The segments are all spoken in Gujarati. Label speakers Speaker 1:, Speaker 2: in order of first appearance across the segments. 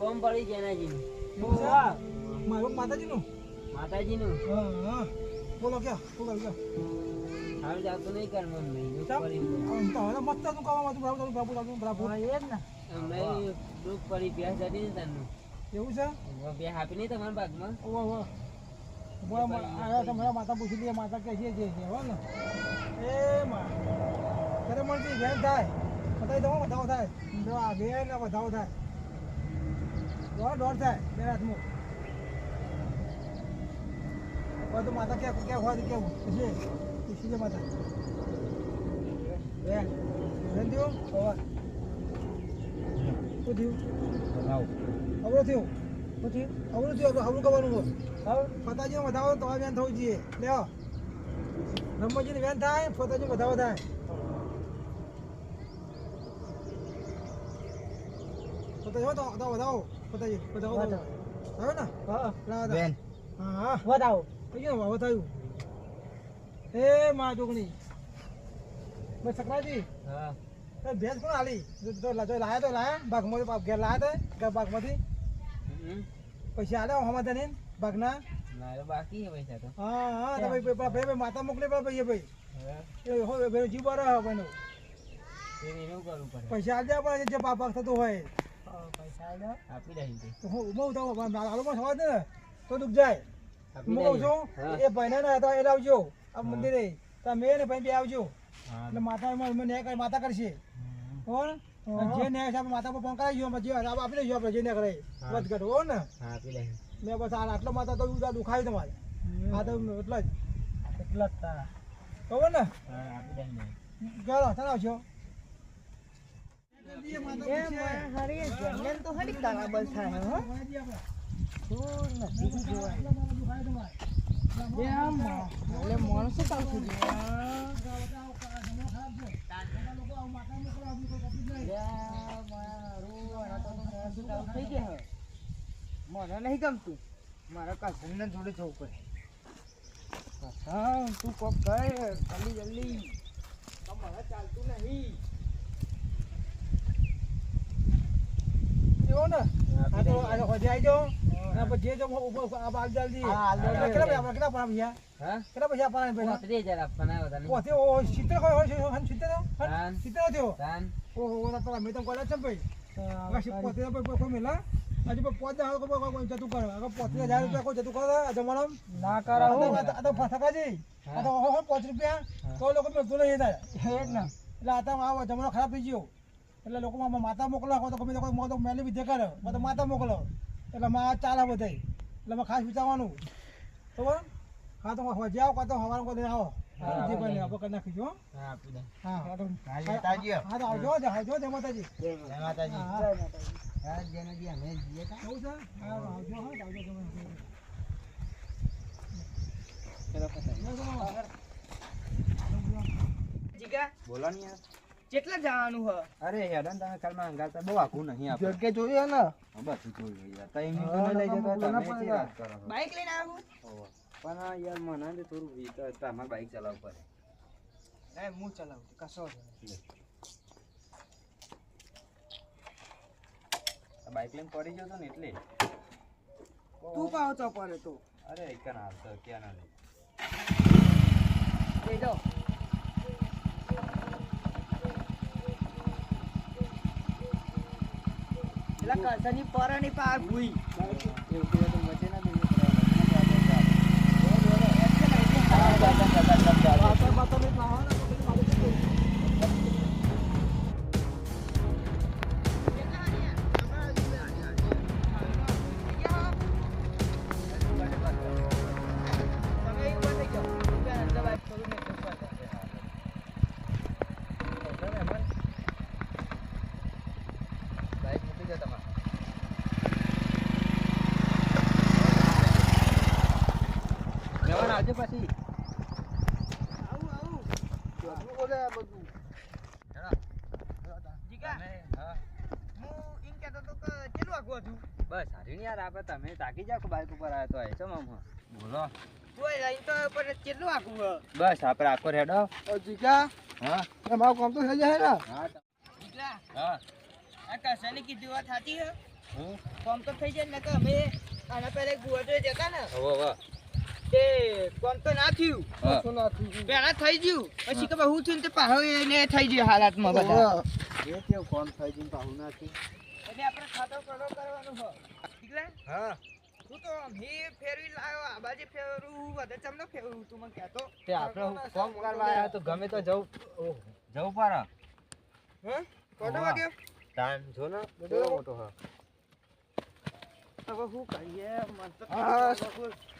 Speaker 1: કોમ પડી જેનાજીનું
Speaker 2: માતાજીનું?
Speaker 1: માતાજીનું.
Speaker 2: હા હા. બોલો ક્યાં? બોલો ક્યાં?
Speaker 1: હાલ જાતું નહીં કર મમ્મી
Speaker 2: તો મસ્ત હતું કામ હતું બરાબર બરાબર બરાબર બરાબર
Speaker 1: અમને દુઃખ પડી ભેંસ જતી ને
Speaker 2: એવું છે?
Speaker 1: ભેંસ હાપી નહીં તમારા ભાગમાં?
Speaker 2: ઓહો ઓહો. બોલા મા- આયા તમારા માતા પૂછી દે માતા કે છે હો ને એ માં ત્યારે મળતી થાય. બતાવી દો બતાવો થાય. આ વેન ને વધાવો થાય. દોઢ દોઢ થાય બે હાથમાં. બધું માતા કે હોય કેવું પૂછીએ પૂછી માતા. વેન થયું? હોવા શું થયું? અવળો થયો. શું થયું? અવળું થયું અવળું કરવાનું વધાવો તો વેન થવું જોઈએ. લ્યો. રમજીને વેન થાય ફતાજી વધાવો થાય. તો તો વધાવો ફતાજી વધાવો થાય હવે ને? હા
Speaker 3: બેન.
Speaker 2: હા.
Speaker 3: વધાવો.
Speaker 2: કઈ વાવો થયું. એ માં જોગણી. બસ સકરાજી
Speaker 1: હા.
Speaker 2: ભેંસ કોણ હાલી જો લાયા તો લાયા. બાગમાંથી બાગ- ઘેર લાયા હતા બાગમાંથી.
Speaker 1: હમ.
Speaker 2: પૈસા આલ્યા હમા તને. બાગના.
Speaker 1: બાકી પૈસા તો.
Speaker 2: હા હા તો ભાઈ ભાઈ ભાઈ માતા મોકલે પડે ભાઈ એ ભાઈ. જીવ બરો હો ભાઈનો.
Speaker 1: તેને એવું કરવું
Speaker 2: પૈસા આલ દેવા પડે જે બાપ થતું હોય.
Speaker 1: આપી દઈ
Speaker 2: તો હું બહુ તો આલુમાં સવાજ ને તો દુઃખ જાય હું કહું છું એ ભાઈને ને હતા એ લાવજો આ મંદિરે તમે ને ભાઈ બે આવજો. એટલે માતા ન્યાય માતા કરશે અને જે ન્યાય છે માતા પર ફોન કરાવી જો જે આપી દઈશું આપણે જે ન્યાય કરે
Speaker 1: હા.
Speaker 2: ને. મેં બસ આટલો માતા તો દુખાવી તમારે હા તો એટલા જ એટલા જ તારા ખબર ને ચાલો ચાલો આવજો
Speaker 3: મને નહીં ગમતું મારા કઝનને જોડે જવું પડે કઝન તું કોક કર જલ્દી જલ્દી મને ચાલતું નહીં
Speaker 2: એવો ને આ તો આ તો હોજે આવી જાઓ. અને પછી જે જો આ બાલ જલ્દી.
Speaker 3: હા, હાલ
Speaker 2: કેટલા પૈસા કેટલા પૈસા ભૈયા
Speaker 1: હા?
Speaker 2: કેટલા પૈસા પૈસા
Speaker 1: પોત્રીસ હજાર આપવાના હતા ને.
Speaker 2: પોતે ઓ સિત્તેર હોય હોય છે હન સિત્તેર હન
Speaker 1: હા.
Speaker 2: સિત્તેર થયો?
Speaker 1: તાન.
Speaker 2: ઓહો ઓલા તો મેં તો કોલેજ છે ભાઈ. આગળ પોતે ભાઈ કોઈ મેલા ભાઈ પોતે હજાર કોઈ કોઈ જતું કરે. આગળ પોતે હજાર રૂપિયા કોઈ જતું કરે જમાનો
Speaker 3: ના
Speaker 2: આ તો ફસાકાજી આ તો હો. હો પાંચ રૂપિયા. કોઈ લોકો મળતું નહીં થાય.
Speaker 3: એ જ ને.
Speaker 2: એટલે આ તો આ જમાનો ખરાબ થઈ ગયો. એટલે લોકો માં માતા મોકલો તો ગમે તો કોઈ મોતો મેલી વિદ્યા કરે તો માતા મોકલો. એટલે માં ચાલે બધાય. એટલે માં ખાસ વિચારવાનું. બરાબર હા તો હજે આવો કાં તો હવાનું કોઈ આવો.
Speaker 1: હા,
Speaker 2: જે કોઈ આપણે કરી નાખીશું હા,
Speaker 1: હા
Speaker 2: હા. તો હા તો આવજો જય આવજો જય માતાજી.
Speaker 3: જય માતાજી.
Speaker 2: હા, હા.
Speaker 3: હા, અમે જઈએ તા.
Speaker 2: એવું હા આવજો હા આવજો તમે
Speaker 3: જીગા.
Speaker 4: બોલો ને યાર.
Speaker 3: કેટલા જવાનું હ?
Speaker 4: અરે હેડન તમે કાલમાં અંગાતા બહુ આખું નહીં આપણે
Speaker 3: જગ્યા જોયું ને
Speaker 4: બધું જોયું યાર તઈ
Speaker 3: હા,
Speaker 4: લઈ જતો તમે વાત કરો
Speaker 3: બાઈક લઈને આવું?
Speaker 4: પણ આ યાર મને તો થોડું વીક તમારે બાઈક ચલાવવું પડે.
Speaker 3: એ હું ચલાવું કશો
Speaker 4: બાઈક લઈને પડી જતો ને એટલે.
Speaker 3: તું પાવ તો પડે તો.
Speaker 4: અરે એક ના આવતો ક્યાં ના
Speaker 3: લઈ જાઓ કસની પરણી પાર ભૂઈ
Speaker 4: એવું કીધું તો મચે ના દેવું બાઈક મૂકી દો તમારે
Speaker 1: જવાન આવજો પછી.
Speaker 3: આવું આવું બધું બોલે આ બધું જીગા
Speaker 1: હા
Speaker 3: હું એમ કહેતો તો કે કેટલું આગું હતું
Speaker 1: બસ હારી યાર આપણે તમે તાકી જાવ બાઇક ઉપર આવ્યો તો આય છો મામા? બોલો.
Speaker 3: તોય અહીં તો પણ કેટલું આખું
Speaker 1: બસ આપણે આખો રેડો
Speaker 3: જીગા
Speaker 1: હા.
Speaker 3: તમારું કામ તો થઈ જાય ને
Speaker 1: હા.
Speaker 3: જીગા
Speaker 1: હા.
Speaker 3: આ કશાની કીધી વાત સાચી હે.
Speaker 1: હું
Speaker 3: કામ તો થઈ જાય ને કે અમે આના પહેલા ગુવાડે જતા ને.
Speaker 1: હવે હવે.
Speaker 3: તે કોણ તો ના થયું.
Speaker 1: હા.
Speaker 3: પેલા થઈ ગયું. પછી કે હું છું ને તે પાહો એને થઈ ગયું હાલાતમાં બધા.
Speaker 1: એ કે કોણ થઈ જઈને પાહું નાખી
Speaker 3: એટલે આપણે ખાતો કરો કરવાનું હો. ઠીકલા
Speaker 1: હા.
Speaker 3: હું તો મે ફેરવી લાવ્યો આ બાજુ ફેરવું વધે તમને ફેરવું તું મને કહેતો?
Speaker 1: તે આપણે કોમ કરવા આવ્યા તો ગમે તો જવું ઓહ, જવું પડે
Speaker 3: હે? કોટો
Speaker 1: હા.
Speaker 3: વાગ્યો
Speaker 1: ટાઈમ જો ને
Speaker 3: બધો
Speaker 1: મોટો હા.
Speaker 3: હવે શું કરીએ? મન તો
Speaker 4: હા.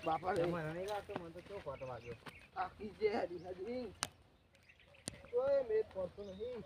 Speaker 3: બાપા
Speaker 1: મને નહીં લાગતો મન તો કેવો ખોટો વાગ્યો.
Speaker 3: આખી જે હરી હરી કોઈ મેં પડતો નહીં.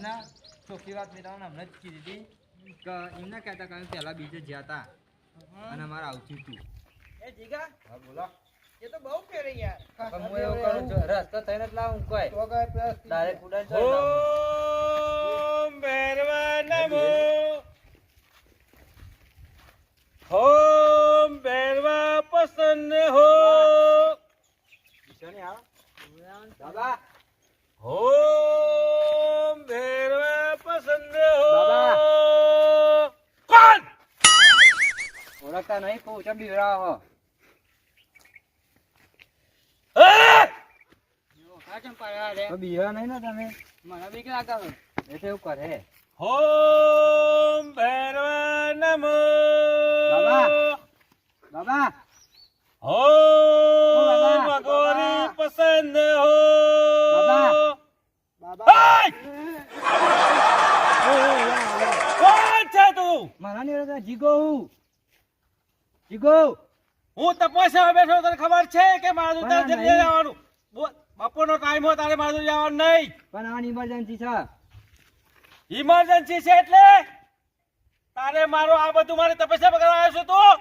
Speaker 1: અને ચોખ્ખી વાત મેં તમને હમણાં જ કીધી હતી કે એમને કહેતા કે પહેલાં બીજે જ્યાં હતા અને અમારે આવતું હતું.
Speaker 3: એ જીગા
Speaker 1: હા બોલો.
Speaker 3: એ તો બહુ ફેરે યાર
Speaker 1: હું એવું કરું છું રસ્તો થઈને જ લાવું કોઈ.
Speaker 3: તો કાંઈ પેસ
Speaker 1: ડાયરેક્ટ ઉડાન ચડી
Speaker 4: ઓમ ભૈરવા નમો. ઓમ ભૈરવા પ્રસન્ન હો.
Speaker 1: બીજો નહીં આવે? બાબા
Speaker 4: ઓમ ભૈરવા પ્રસન્ન હો
Speaker 1: બાબા.
Speaker 4: કોણ
Speaker 1: ઓળખતા નહીં કહું ચમ બીવરાવો હો
Speaker 4: હે?
Speaker 3: હા ચમ પાડ્યા રે
Speaker 1: તો બીવા નહીં ને તમે
Speaker 3: મને બીક લાગે છે.
Speaker 1: એ તો એવું કરે
Speaker 4: ઓમ ભૈરવા નમો
Speaker 1: બાબા. બાબા
Speaker 4: ઓમ
Speaker 1: બાબા.
Speaker 4: અઘોરી પસંદ હો
Speaker 1: બાબા.
Speaker 3: બાબા
Speaker 4: હાય! કોણ છે
Speaker 1: જીગો હું. જીગો.
Speaker 4: હું તપસ્યા બેઠો તને ખબર છે કે મારું જલ્દી જવાનું? બપોરનો ટાઈમ હોય તારે મારું જવાનું નહીં.
Speaker 1: પણ આ ઇમરજન્સી છે.
Speaker 4: ઇમરજન્સી છે એટલે તારે મારો આ બધું મારે તપસ્યા કરવા આવ્યો છું તું.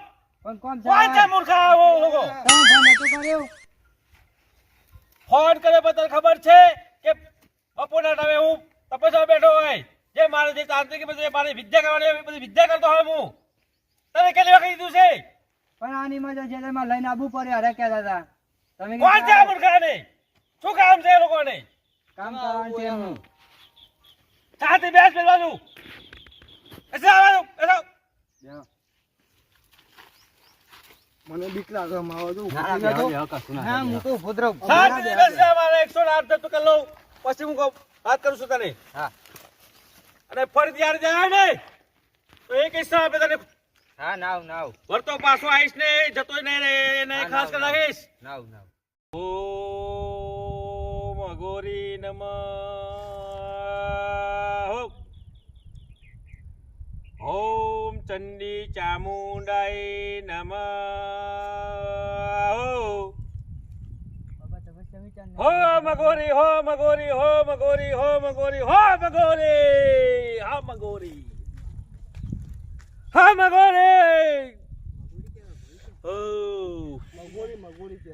Speaker 1: પણ કોમ
Speaker 4: કોણ છે મૂર્ખા આવો લોકો
Speaker 1: ફોન નતો કર્યો?
Speaker 4: ફોન કરે પણ તને ખબર છે કે બપોરના ટાઈમે હું તપસ્યા બેઠો હોય. જે મારે જે તાંત્રિક બધું મારી વિદ્યા કરવાની હોય, એ બધી વિદ્યા કરતો હોય હું. તને કેટલી વખત કીધું છે?
Speaker 1: પણ આની એટલે મારે લઈને આવવું પડે અરે કે દાદા તમે
Speaker 4: કોણ છે મૂર્ખાને? શું કામ છે એ લોકોને?
Speaker 1: કામ કરવાનું છે એમનું
Speaker 4: સાથે બેસ બેસવાનું એસે આવવાનું એસો
Speaker 3: મને બીક લાગે મારો જો હા હું તો ભદ્રવ
Speaker 4: સાથે બેસ મારે એકસો આઠ ધક્કો લઉં. પછી હું કહું, વાત કરું છું તને.
Speaker 1: હા.
Speaker 4: અને ફરી ત્યારે જાય ને? તો એક હિસ્સા આપે તને.
Speaker 1: હા નાવ નાવ.
Speaker 4: વળતો પાછો આવીશ ને જતો નહીં રે એને ખાસ કરી નાખીશ.
Speaker 1: નાવ નાવ.
Speaker 4: ઓ મગોરી નમ. ઓમ ચંડી ચામુંડાઈ નમઃ
Speaker 1: બાબા તપસ્યા વિચાર નહીં.
Speaker 4: હો મગોરી હો મગોરી હો મગોરી હો મગોરી હો મગોરી હા મગોરી હા મગોરી ઓ.
Speaker 3: મગોરી મગોરી કે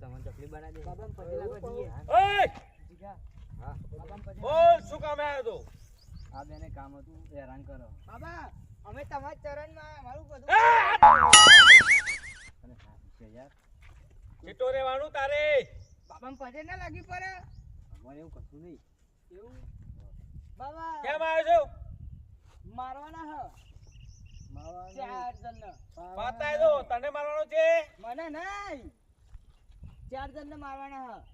Speaker 1: તમને તકલીફ બનાવી દે. બાબા પછી લાગવા દઈએ
Speaker 4: ઓય.
Speaker 1: જીગા. હા. બાબા પછી
Speaker 4: બોલ શું કામ આવ્યો તો
Speaker 1: આ બેને કામ હતું હેરાન કરો.
Speaker 3: બાબા અમે તમારા ચરણમાં મારું બધું!
Speaker 1: અને હા છે યાર
Speaker 4: ચીટો રેવાનું તારે.
Speaker 3: બાબા પજે ના લાગી પડે.
Speaker 1: ભગવાન એવું કશું નહીં.
Speaker 3: એવું? બાબા.
Speaker 4: કેમ આવ્યો છો?
Speaker 3: મારવાના હ. ચાર જણ
Speaker 4: બતાય દો તને મારવાનો છે?
Speaker 3: મને નહીં. ચાર જણને મારવાના હ.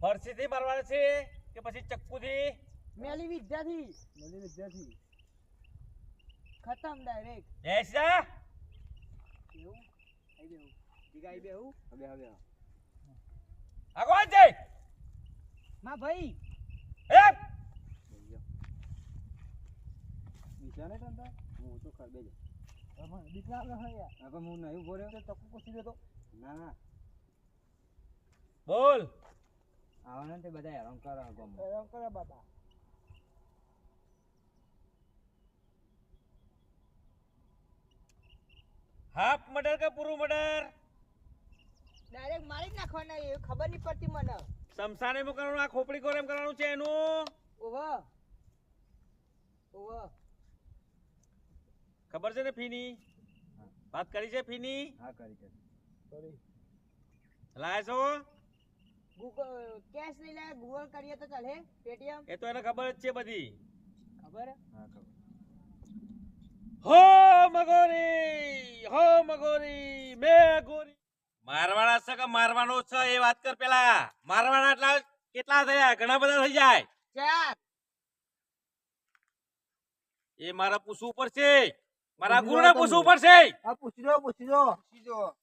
Speaker 4: ફરસીથી મારવાના છે કે પછી ચક્કુથી?
Speaker 3: મેલી વિદ્યાથી. મેલી વિદ્યાથી. ખતમ ડાયરેક્ટ
Speaker 4: બેસ
Speaker 3: એવું? આઈ બેહું. જીગા આઈ બેહું. હવે હવે
Speaker 4: આ
Speaker 3: કોણમાં ભાઈ.
Speaker 4: એ
Speaker 3: નિશાને તંતા હું તો ખર જ. દીકરા આવે હે યાર. હવે હું નહીં ઊભો રહ્યો. તો ચક્કુ કુસી દેતો ના ના.
Speaker 4: બોલ.
Speaker 3: આવવાના તે બધા હેરાન કરે ગમ હેરાન કરે બાબા
Speaker 4: હાફ મર્ડર કે પૂરું મર્ડર?
Speaker 3: ડાયરેક્ટ મારી જ નાખવાના એ ખબર નહીં પડતી મને.
Speaker 4: સમસાને મુકવાનું કરવાનું આ ખોપડી કોરેમ કરવાનું છે એનું?
Speaker 3: ઓહો. ઓહો.
Speaker 4: ખબર છે ને ફીની? વાત કરી છે ફીની?
Speaker 3: હા કરી છે કરી.
Speaker 4: લાયા છો?
Speaker 3: ગૂગલ કેશ નહીં લે ગૂગલ કરીએ તો ચાલે પેટીએમ
Speaker 4: એ તો એને ખબર જ છે બધી.
Speaker 3: ખબર? હા ખબર.
Speaker 4: હો મગોરી! મગોરી મે ગોરી મારવાના છે કે મારવાનો છે એ વાત કર પેલા. મારવાના એટલા કેટલા થયા? ઘણા બધા થઈ જાય.
Speaker 3: ચાર.
Speaker 4: એ મારા પૂછવું પડશે. મારા ગુરુને પૂછવું પડશે.
Speaker 2: આ પૂછી દો પૂછી દો પૂછી દો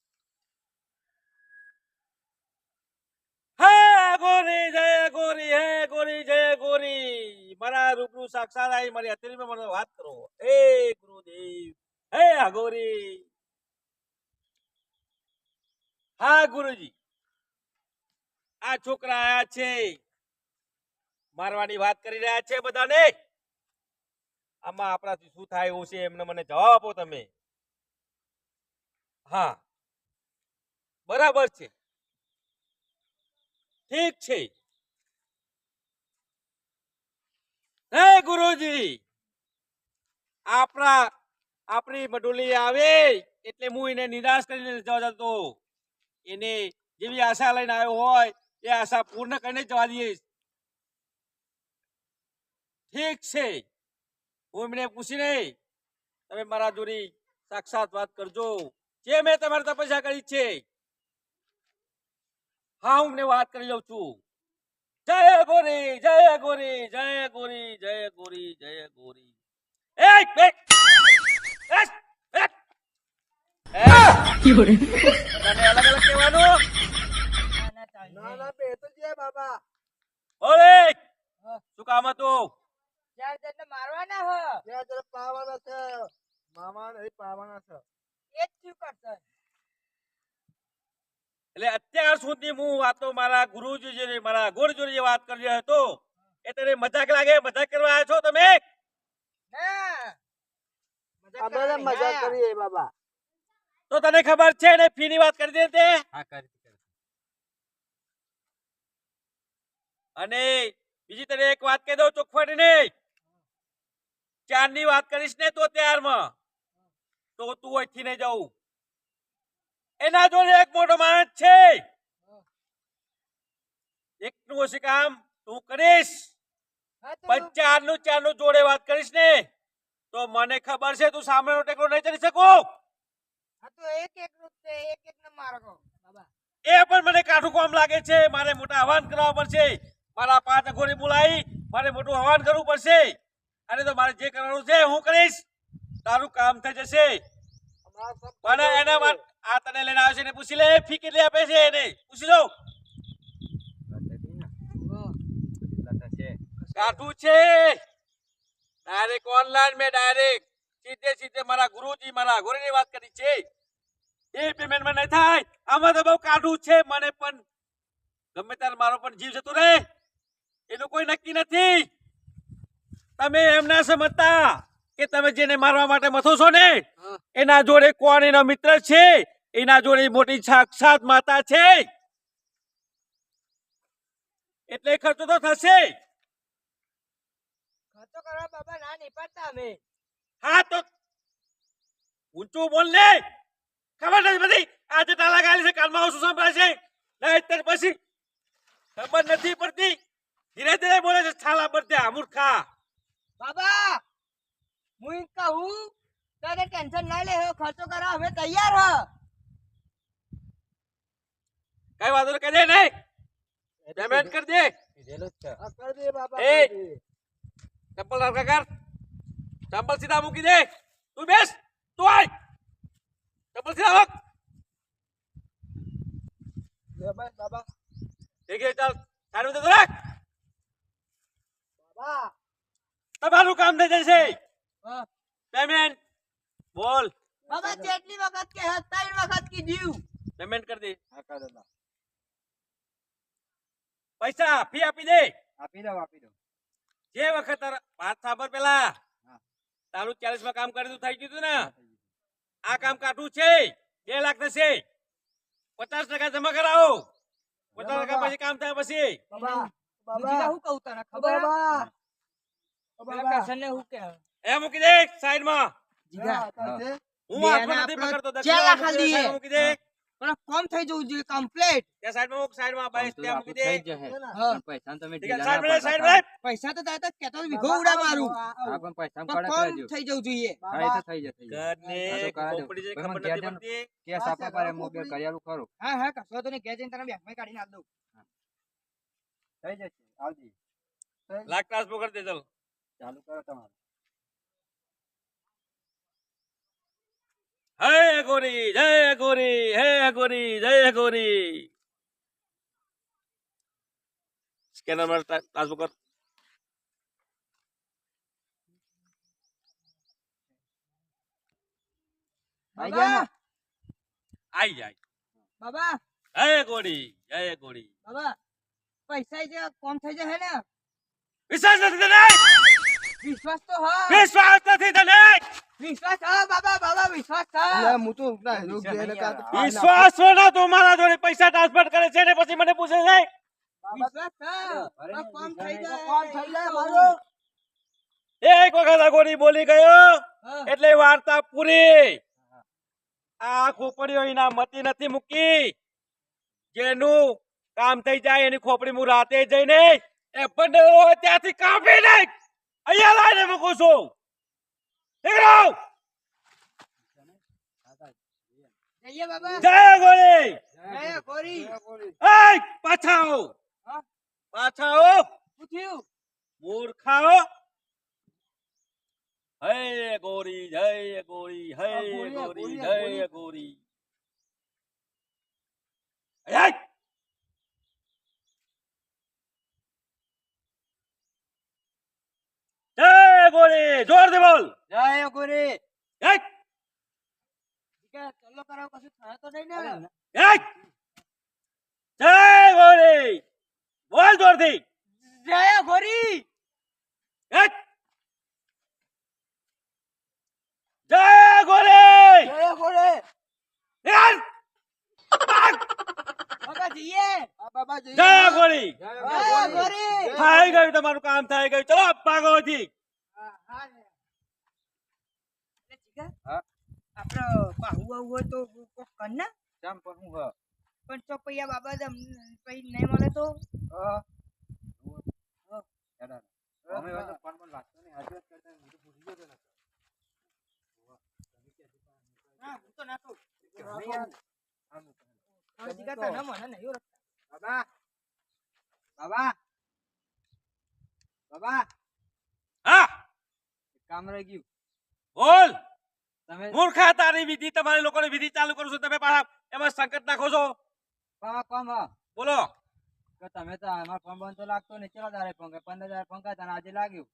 Speaker 4: ગોરી જય ગોરી હે ગોરી જય ગોરી. મારા રૂબરૂ સાક્ષાત આવી મારી અત્યારે મને વાત કરો. હે ગુરુદેવ હે ગોરી. હા, ગુરુજી. આ છોકરા આયા છે. મારવાની વાત કરી રહ્યા છે બધાને. આમાં આપણાથી શું થાય એવું છે એમને મને જવાબ આપો તમે. હા. બરાબર છે. ઠીક છે. હે, ગુરુજી. આપણા, આપણી મડુલી આવે એટલે હું એને નિરાશ કરીને જવા જતો એને જેવી આશા લઈને આવ્યો હોય, એ આશા પૂર્ણ કરીને જવા દઈએ ઠીક છે. હું એમને પૂછીને તમે મારા જોડી સાક્ષાત વાત કરજો. જે મેં તમારી તપસ્યા કરી છે. હા, હું એમને વાત કરી લઉં છું. જય ગોરી જય ગોરી જય ગોરી જય ગોરી જય ગોરી. એક બે એટલે અત્યાર સુધી હું વાતો મારા ગુરુજી જે મારા ગુરુજી જે વાત કરી રહ્યો હતો એ તને મજાક લાગે મજાક કરવા આવ્યા છો તમે
Speaker 3: ના
Speaker 2: આપણે મજા કરીએ બાબા
Speaker 4: તો તને ખબર છે ને ફી ની વાત કરી દે તે
Speaker 1: હા કરી
Speaker 4: અને બીજી તને એક વાત કહી દઉં ચોખવટ ને ચારની વાત કરીશ ને તો ત્યારમાં તો તું અહીંથી નહીં જવું એના જોડે એક મોટો માણસ છે. એકનું હશે કામ તું કરીશ. પણ ચારનું ચારનું જોડે વાત કરીશ ને તો મને ખબર છે તું સામેનો ટેકો નહીં ચડી શકું. એ પણ મને કાઠું કામ લાગે છે મારે મોટા આહવાન કરવા પડશે. મારા પાંચ અઘોરી બોલાવી મારે મોટું આહવાન કરવું પડશે. અને તો મારે જે કરવાનું છે હું કરીશ. તારું કામ થઈ જશે. પણ એના માટે આ તને લઈને આવશે ને પૂછી લે ફી કેટલી આપે છે એને. પૂછી લો કાઠું છે. ડાયરેક્ટ ઓનલાઈન મેં ડાયરેક્ટ સીધે સીધે મારા ગુરુજી મારા ગુરુની વાત કરી છે. એ પેમેન્ટમાં નહીં થાય. આમાં તો બહુ કાઢું છે મને પણ. ગમે ત્યારે મારો પણ જીવ જતો રહે. એનું કોઈ નક્કી નથી. તમે એમ ના સમજતા કે તમે જેને મારવા માટે મથો છો ને એના જોડે કોણ એનો મિત્ર છે? એના જોડે મોટી સાક્ષાત માતા છે. એટલે ખર્ચો તો થશે.
Speaker 3: ખર્ચો કરવા બાબા ના નહીં પાડતા અમે.
Speaker 4: હા તો ઊંચું બોલ ને. ખબર નથી બધી? આજે તાલા ગાલી છે કાલમાં શું સંભળાય છે? નહીં પછી ખબર નથી પડતી. ધીરે ધીરે બોલે છે છાલા પર ત્યાં મૂર્ખા.
Speaker 3: બાબા હું કહું તને ટેન્શન ના લે હવે ખર્ચો કરવા અમે તૈયાર હ.
Speaker 4: કઈ વાંધો નહીં, કહી દે નહીં. પેમેન્ટ કરી દે.
Speaker 5: કરી દે બાબા
Speaker 4: એ! ચપ્પલ હરખા કર ચપ્પલ સીધા મૂકી દે. તું બેસ તું આય. ચપ્પલ સીધા આવક
Speaker 5: લે બસ બાબા
Speaker 4: ઠીક છે ચાલ સારું તો રાખ
Speaker 5: બાબા
Speaker 4: તમારું કામ થઈ જશે પેમેન્ટ બોલ
Speaker 3: બાબા કેટલી વખત કે ત્રણ વખત કીધું
Speaker 4: પેમેન્ટ કરી દે
Speaker 1: હા કર દો
Speaker 4: પૈસા ફી આપી દે
Speaker 1: આપી દો આપી દો
Speaker 4: જે વખત તારા વાત સાંભળ પેલા તારું ચાલીસમાં કામ કરી તું થઈ ગયું તું ને. આ કામ કાઢવું છે. બે લાખ થશે. પચાસ ટકા જમા કરાવો. પચાસ ટકા પછી કામ થાય પછી.
Speaker 3: હું કહું તને ખબર હે?
Speaker 5: બાબા.
Speaker 3: પેલા
Speaker 5: બાબા
Speaker 3: કરશનને હું કે
Speaker 4: એ મૂકી દે સાઈડમાં
Speaker 3: જીગા
Speaker 5: હા,
Speaker 4: હાથમાં નથી પકડતો મૂકી દે.
Speaker 3: પણ કોમ થઈ જવું જોઈએ કમ્પ્લીટ
Speaker 4: ત્યાં સાઈડમાં મૂક સાઈડમાં બાઈસ
Speaker 6: તે
Speaker 4: મૂકી દે.
Speaker 6: થઈ જશે.
Speaker 5: છે
Speaker 3: હા
Speaker 6: તમે ઢીલા ના સાઈડમાં
Speaker 4: માં
Speaker 3: પૈસા તો તારે તો કેતો વિઘો ઉડા મારું.
Speaker 6: હા, પણ
Speaker 3: પૈસા
Speaker 6: પડે
Speaker 3: કોમ થઈ જવું જોઈએ.
Speaker 6: હા, એ તો થઈ જશે.
Speaker 4: ઘરને
Speaker 6: તો
Speaker 4: છે,
Speaker 6: ભાઈ,
Speaker 4: ખબર નથી પડતી.
Speaker 6: કે
Speaker 5: સાપા
Speaker 6: પર
Speaker 5: ખોપડી-
Speaker 6: કરિયાલું ખરું.
Speaker 3: હા હા કશો તો ને કે જઈને તને બેંકમાં કાઢીને આપ દઉં.
Speaker 1: થઈ જશે. આવજી.
Speaker 4: લાખ ટ્રાન્સફર કરી દે ચાલ.
Speaker 1: ચાલુ કરો તમારું.
Speaker 4: હે ગોરી જય ગોરી હે ગોરી જય ગોરી સ્કેનરમાં ટ્રાન્સફર કર.
Speaker 6: ને?
Speaker 4: આઈ જાય.
Speaker 3: બાબા.
Speaker 4: જય ગોરી જય ગોરી
Speaker 3: બાબા પૈસા જે કોમ થઈ જશે ને?
Speaker 4: વિશ્વાસ નથી તને
Speaker 3: વિશ્વાસ તો હા.
Speaker 4: વિશ્વાસ નથી તને
Speaker 3: વિશ્વાસ બાબા બાબા વિશ્વાસ હું
Speaker 5: તો ના, તો.
Speaker 4: વિશ્વાસ ના મારા જોડે પૈસા ટ્રાન્સફર કરે છે ને પછી મને પૂછે છે.
Speaker 3: વિશ્વાસ હ
Speaker 1: અરે,
Speaker 3: આ કોમ થઈ
Speaker 1: વિશ્વાસ
Speaker 3: જાય.
Speaker 5: કોમ થઈ જાય મારું.
Speaker 4: એક વખત આ બોલી ગયો. એટલે વાર્તા પૂરી. આ ખોપડીઓ એના મતી નથી મૂકી. જેનું કામ થઈ જાય એની ખોપડી હું રાતે જઈને એ બંડલ હોય ત્યાંથી કાપી નાખ અહીંયા લાવીને મૂકું છું. નીકળો!
Speaker 3: જઈએ બાબા.
Speaker 4: જય ગોરી!
Speaker 3: જય ગોરી.
Speaker 4: એય, પાછા આવો.
Speaker 3: હા?
Speaker 4: પાછા આવો.
Speaker 3: પૂછ્યું
Speaker 4: મૂર્ખાઓ. હે ગોરી જય ગોરી હે
Speaker 5: ગોરી, જય
Speaker 4: ગોરી.
Speaker 5: ગોરી, આ
Speaker 4: જય
Speaker 5: ગોરી.
Speaker 4: ગોરી જોરથી બોલ.
Speaker 6: જય ગોરી.
Speaker 3: એક. ચલો કરાવ કશું થાય તો નહીં ને
Speaker 4: એક. જય ગોરી. બોલ જોરથી.
Speaker 3: જય ગોરી.
Speaker 4: એક. જય ગોરી.
Speaker 5: જય ગોરે.
Speaker 4: યાર! જય ગોરી.
Speaker 3: જય
Speaker 5: ગોરી.
Speaker 4: થઈ ગયું તમારું કામ થઈ ગયું. ચલો ભાગો અહીંથી.
Speaker 6: હા?
Speaker 3: આપડે આવું હોય તો કોક કર ને.
Speaker 1: ચમ પણ હું હ?
Speaker 3: પણ તો પૈયા બાબા અમને પૈ નહીં મળે તો?
Speaker 1: હેડા. અમે હોય ફોન પણ લાગતો નહીં હાજર કરતા હું તો ભૂલી ગયો તો
Speaker 3: ના હું તો ના કહું
Speaker 1: નહીં યાર. આમ હું કહું.
Speaker 3: હવે જીગા તને મને નહીં
Speaker 1: બાબા. બાબા. બાબા. કામ રહી ગયું.
Speaker 4: બોલ.
Speaker 1: તમે
Speaker 4: મૂર્ખા તારી વિધિ તમારી લોકોની વિધિ ચાલુ કરું છું. તમે પાછા એમાં સંકટ નાખો છો.
Speaker 1: બાબા કોમ હ.
Speaker 4: બોલો.
Speaker 1: કે તમે તો અમાર ફોન બંધ તો લાગતો નહીં. ચલો તારે ફોન પંદર હજાર ફોન કરતા આજે લાગ્યું.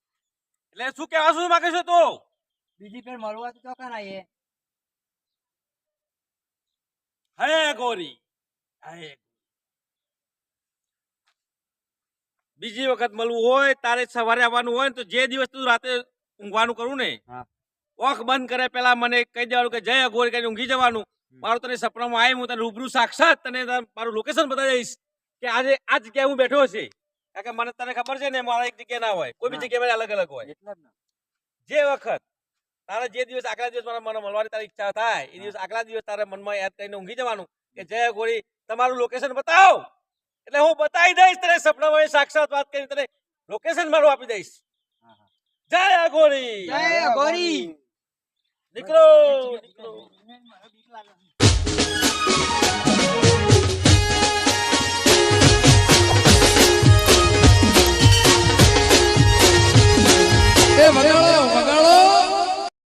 Speaker 4: એટલે શું કેવા શું માંગે છે તું?
Speaker 1: બીજી ફેર મળવા તો ચોકન આવીએ
Speaker 4: હે ગોરી. હે બીજી વખત મળવું હોય તારે સવારે આવવાનું હોય ને તો જે દિવસ તું રાતે ઊંઘવાનું કરું ને ઓખ બંધ કરે પેલા મને કહી દેવાનું કે જય અઘોર કઈ ઊંઘી જવાનું. મારું તને સપનામાં આવી હું તને રૂબરૂ સાક્ષાત તને મારું લોકેશન બતાવી દઈશ કે આજે આ જગ્યાએ હું બેઠો છે. કારણ કે મને તને ખબર છે ને મારા એક જગ્યા ના હોય. કોઈ બી જગ્યા મારી અલગ અલગ હોય
Speaker 1: જ
Speaker 4: વખત તારે જે દિવસ આગલા દિવસ મારા મને મળવાની તારી ઈચ્છા થાય એ દિવસ આગલા દિવસ તારે મનમાં યાદ કરીને ઊંઘી જવાનું કે જય ગોળી તમારું લોકેશન બતાવો. એટલે હું બતાવી દઈશ તને સપનામાં સાક્ષાત વાત કરીને તને લોકેશન મારું આપી દઈશ. જય ગોરી
Speaker 3: જય ગોરી નીકળો! નીકળો
Speaker 7: એ